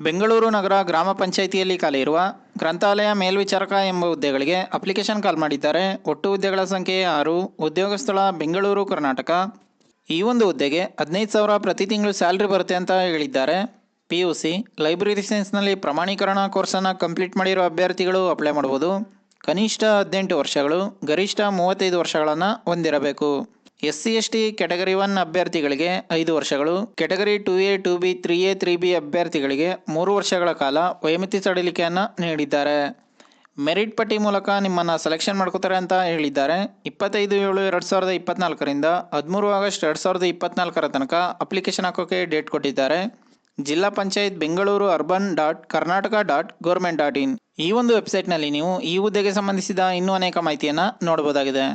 ಬೆಂಗಳೂರು ನಗರ ಗ್ರಾಮ ಪಂಚಾಯಿತಿಯಲ್ಲಿ ಇರುವ ಗ್ರಂಥಾಲಯ ಮೇಲ್ವಿಚಾರಕ ಎಂಬ ಹುದ್ದೆಗಳಿಗೆ ಅಪ್ಲಿಕೇಶನ್ ಕಾಲ್ ಮಾಡಿದ್ದಾರೆ. ಒಟ್ಟು ಹುದ್ದೆಗಳ ಸಂಖ್ಯೆ ಆರು. ಉದ್ಯೋಗ ಸ್ಥಳ ಬೆಂಗಳೂರು, ಕರ್ನಾಟಕ. ಈ ಒಂದು ಹುದ್ದೆಗೆ ಹದಿನೈದು ಸಾವಿರ ಪ್ರತಿ ತಿಂಗಳು ಸ್ಯಾಲ್ರಿ ಬರುತ್ತೆ ಅಂತ ಹೇಳಿದ್ದಾರೆ. ಪಿ ಯು ಸಿ, ಲೈಬ್ರರಿ ಸೈನ್ಸ್ನಲ್ಲಿ ಪ್ರಮಾಣೀಕರಣ ಕೋರ್ಸನ್ನು ಕಂಪ್ಲೀಟ್ ಮಾಡಿರೋ ಅಭ್ಯರ್ಥಿಗಳು ಅಪ್ಲೈ ಮಾಡ್ಬೋದು. ಕನಿಷ್ಠ ಹದಿನೆಂಟು ವರ್ಷಗಳು, ಗರಿಷ್ಠ ಮೂವತ್ತೈದು ವರ್ಷಗಳನ್ನು ಹೊಂದಿರಬೇಕು. S C S T category one ಅಭ್ಯರ್ಥಿಗಳಿಗೆ ಐದು ವರ್ಷಗಳು category two A, two B, three A, three B ಅಭ್ಯರ್ಥಿಗಳಿಗೆ ಮೂರು ವರ್ಷಗಳ ಕಾಲ ವಯೋಮಿತಿ ಸಡಿಲಿಕೆಯನ್ನು ನೀಡಿದ್ದಾರೆ. ಮೆರಿಟ್ ಪಟ್ಟಿ ಮೂಲಕ ನಿಮ್ಮನ್ನು ಸೆಲೆಕ್ಷನ್ ಮಾಡ್ಕೋತಾರೆ ಅಂತ ಹೇಳಿದ್ದಾರೆ. ಇಪ್ಪತ್ತೈದು ಏಳು ಎರಡು ಸಾವಿರದ ಇಪ್ಪತ್ನಾಲ್ಕರಿಂದ ಹದಿಮೂರು ಆಗಸ್ಟ್ ಎರಡು ಸಾವಿರದ ಇಪ್ಪತ್ನಾಲ್ಕರ ತನಕ ಅಪ್ಲಿಕೇಶನ್ ಹಾಕೋಕ್ಕೆ ಡೇಟ್ ಕೊಟ್ಟಿದ್ದಾರೆ. ಜಿಲ್ಲಾ panchayat Bengaluru urban dot Karnataka dot government dot in ಈ ಒಂದು ವೆಬ್ಸೈಟ್ನಲ್ಲಿ ನೀವು ಈ ಹುದ್ದೆಗೆ ಸಂಬಂಧಿಸಿದ ಇನ್ನೂ ಅನೇಕ ಮಾಹಿತಿಯನ್ನು ನೋಡಬಹುದಾಗಿದೆ.